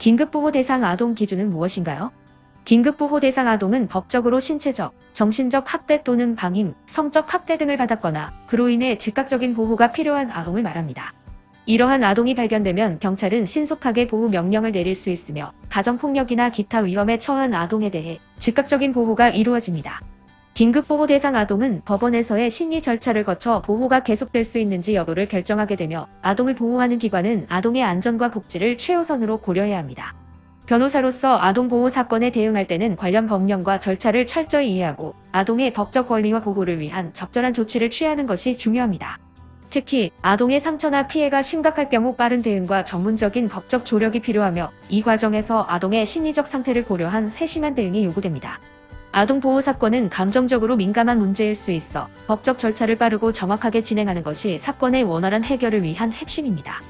긴급보호 대상 아동 기준은 무엇인가요? 긴급보호 대상 아동은 법적으로 신체적, 정신적 학대 또는 방임, 성적 학대 등을 받았거나 그로 인해 즉각적인 보호가 필요한 아동을 말합니다. 이러한 아동이 발견되면 경찰은 신속하게 보호 명령을 내릴 수 있으며 가정폭력이나 기타 위험에 처한 아동에 대해 즉각적인 보호가 이루어집니다. 긴급보호 대상 아동은 법원에서의 심리 절차를 거쳐 보호가 계속될 수 있는지 여부를 결정하게 되며 아동을 보호하는 기관은 아동의 안전과 복지를 최우선으로 고려해야 합니다. 변호사로서 아동보호 사건에 대응할 때는 관련 법령과 절차를 철저히 이해하고 아동의 법적 권리와 보호를 위한 적절한 조치를 취하는 것이 중요합니다. 특히 아동의 상처나 피해가 심각할 경우 빠른 대응과 전문적인 법적 조력이 필요하며 이 과정에서 아동의 심리적 상태를 고려한 세심한 대응이 요구됩니다. 아동보호 사건은 감정적으로 민감한 문제일 수 있어 법적 절차를 빠르고 정확하게 진행하는 것이 사건의 원활한 해결을 위한 핵심입니다.